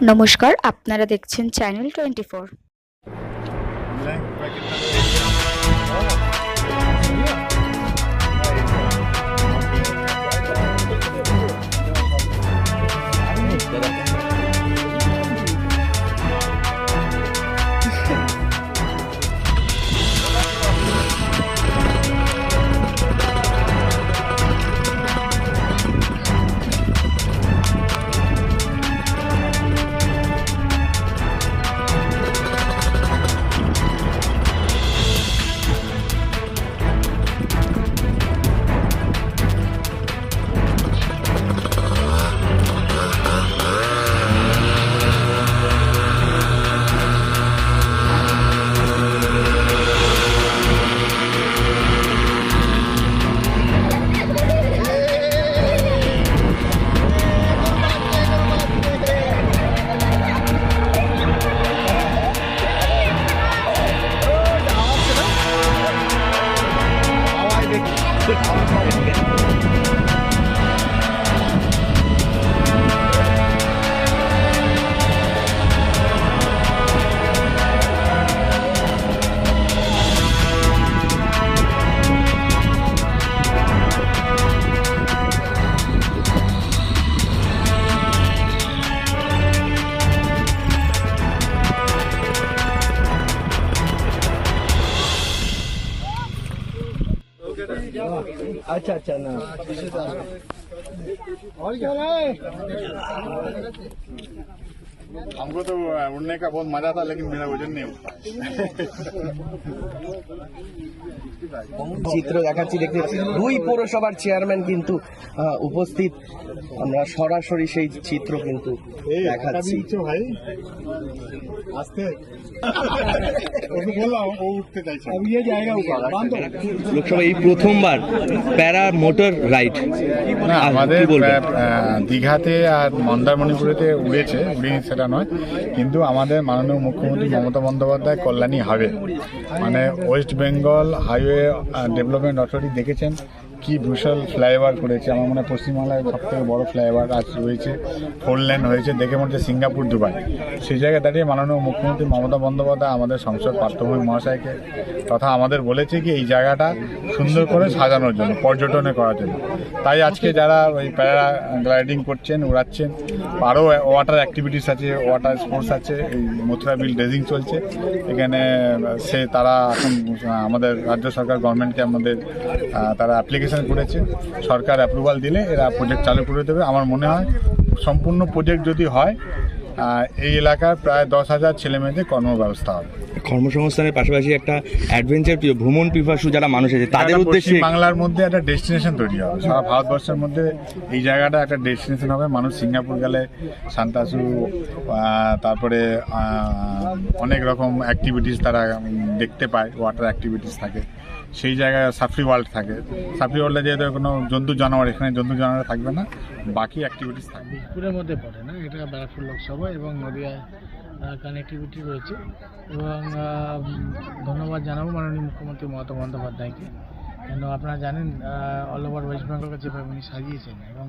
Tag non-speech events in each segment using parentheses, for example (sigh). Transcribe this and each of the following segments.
নমস্কার আপনারা দেখছেন চ্যানেল টোয়েন্টি ফোর Quick. (laughs) अच्छा अच्छा ना। और क्या है? हमको तो उड़ने का बहुत मजा था लेकिन मेरा वजन नहीं उठा চিত্র দেখাচ্ছি দেখতে দুই পৌরসভার চেয়ারম্যান কিন্তু আহ, উপস্থিত আমরা সরাসরি সেই চিত্র কিন্তু দেখাচ্ছি ভাই আসতে ওকে বললাম ও উঠতে চাইছে ইয়ে জায়গা লোকসভা এই প্রথমবার প্যারা মোটর রাইড না আর আমাদের কি বলবেন? আহ, দীঘাতে আর মন্দারমণিপুরেতে উড়েছে উড়িনি সেটা নয়, কিন্তু আমাদের মাননীয় মুখ্যমন্ত্রী মমতা বন্দ্যোপাধ্যায় কল্যাণী হাইওয়ে মানে West Bengal highway development authority দেখেছেন। কি বিশাল ফ্লাইওভার করেছে। আমার মনে হয় পশ্চিমবাংলায় সব থেকে বড় ফ্লাইওভার আজ রয়েছে ফোর লেন হয়েছে, দেখে মনে হচ্ছে সিঙ্গাপুর, দুবাই। সেই জায়গায় দাঁড়িয়ে মাননীয় মুখ্যমন্ত্রী মমতা বন্দ্যোপাধ্যায় আমাদের সংসদ পার্থভূমি মহাশয়কে তথা আমাদের বলেছে কি, এই জায়গাটা সুন্দর করে সাজানোর জন্য, পর্যটনে করার জন্য। তাই আজকে যারা ওই প্যারা গ্লাইডিং করছেন, উড়াচ্ছেন, আরও ওয়াটার অ্যাক্টিভিটিস আছে ওয়াটার স্পোর্টস আছে, এই মথুরা বিল ড্রেজিং চলছে। এখানে সে তারা এখন আমাদের রাজ্য সরকার গভর্নমেন্টকে আমাদের তারা অ্যাপ্লিকেশন করেছে। সরকার অ্যাপ্রুভাল দিলে এরা প্রজেক্ট চালু করে দেবে। আমার মনে হয় সম্পূর্ণ প্রজেক্ট যদি হয় এই এলাকার প্রায় দশ হাজার ছেলে মেয়েদের কর্মব্যবস্থা হবে। কর্মসংস্থানের পাশাপাশি একটা অ্যাডভেঞ্চার প্রিয় ভ্রমণ পিপাসু যারা মানুষ আছে তাদের উদ্দেশ্যে বাংলার মধ্যে একটা ডেস্টিনেশন তৈরি হবে। সারা ভারতবর্ষের মধ্যে এই জায়গাটা একটা ডেস্টিনেশন হবে। মানুষ সিঙ্গাপুর গেলে সান্তাসু তারপরে অনেক রকম অ্যাক্টিভিটিস তারা দেখতে পায় ওয়াটার অ্যাক্টিভিটিস থাকে। সেই জায়গায় সাফরি ওয়ার্ল্ড থাকে। সাফরি ওয়ার্ল্ডে যেহেতু কোনো জন্তু জানোয়ার, এখানে জন্তু জানোয়ার থাকবে না, বাকি অ্যাক্টিভিটিস থাকবে। পুরের মধ্যে পড়ে না, এটা ব্যারাকপুর লোকসভা এবং নদিয়ায় কানেক্টিভিটি রয়েছে। এবং ধন্যবাদ জানাব মাননীয় মুখ্যমন্ত্রী মমতা বন্দ্যোপাধ্যায়কে। কেন আপনারা জানেন অল ওভার ওয়েস্ট বেঙ্গলকে যেভাবে উনি সাজিয়েছেন এবং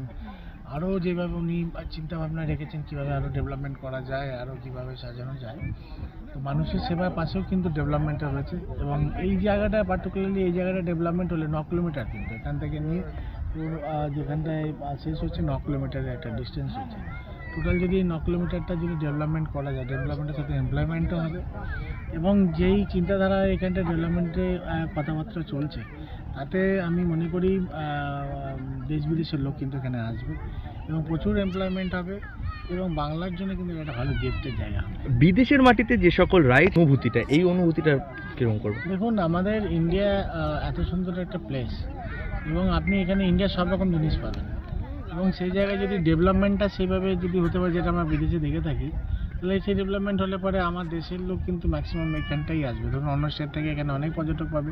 আরও যেভাবে উনি চিন্তা ভাবনা রেখেছেন, কীভাবে আরও ডেভেলপমেন্ট করা যায় আরও কীভাবে সাজানো যায়, তো মানুষের সেবার পাশেও কিন্তু ডেভেলপমেন্টটা রয়েছে। এবং এই জায়গাটা পার্টিকুলারলি এই জায়গাটা ডেভেলপমেন্ট হলে ন কিলোমিটার কিন্তু, এখান থেকে নিয়ে যেখানটায় শেষ হচ্ছে, ন কিলোমিটারের একটা ডিস্টেন্স হচ্ছে। টোটাল যদি ন কিলোমিটারটা যদি ডেভেলপমেন্ট করা যায় ডেভেলপমেন্টের সাথে এমপ্লয়মেন্টও হবে। এবং যেই চিন্তাধারা এখানটা ডেভেলপমেন্টে কথাবার্তা চলছে তাতে আমি মনে করি দেশ বিদেশের লোক কিন্তু এখানে আসবে এবং প্রচুর এমপ্লয়মেন্ট হবে এবং বাংলার জন্য কিন্তু একটা ভালো গিফটের জায়গা হবে। বিদেশের মাটিতে যে সকল রাইট অনুভূতিটা এই অনুভূতিটা কীরকম করব দেখুন আমাদের ইন্ডিয়া এত সুন্দর একটা প্লেস এবং আপনি এখানে ইন্ডিয়ার সব রকম জিনিস পাবেন। এবং সেই জায়গায় যদি ডেভেলপমেন্টটা সেইভাবে যদি হতে পারে যেটা আমরা বিদেশে দেখে থাকি তাহলে সেই ডেভেলপমেন্ট হলে পরে আমার দেশের লোক কিন্তু ম্যাক্সিমাম এখানটাই আসবে। ধরুন অন্য স্টেট থেকে এখানে অনেক পর্যটক পাবে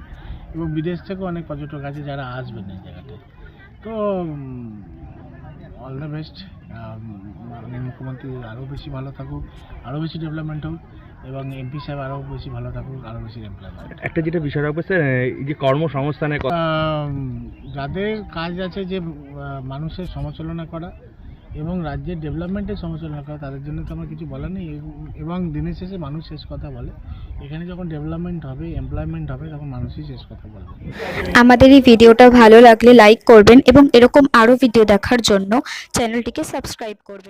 এবং বিদেশ থেকেও অনেক পর্যটক আছে যারা আসবেন এই জায়গাটায় তো অল দ্য বেস্ট মাননীয় মুখ্যমন্ত্রী আরও বেশি ভালো থাকুক আরও বেশি ডেভেলপমেন্ট হোক এবং এমপি সাহেব আরও বেশি ভালো থাকুক আরও বেশি এমপ্লয়মেন্ট একটা যেটা বিষয় রাখবে স্যার এই যে কর্মসংস্থানের কথা। যাদের কাজ আছে যে মানুষের সমালোচনা করা এবং রাজ্যের ডেভেলপমেন্টের সমস্যা না করে তাদের জন্য তো আমার কিছু বলার নেই। এবং দিনের শেষে মানুষ শেষ কথা বলে। এখানে যখন ডেভেলপমেন্ট হবে এমপ্লয়মেন্ট হবে, তখন মানুষই শেষ কথা বলবে। আমাদের এই ভিডিওটা ভালো লাগলে লাইক করবেন এবং এরকম আরও ভিডিও দেখার জন্য চ্যানেলটিকে সাবস্ক্রাইব করবেন।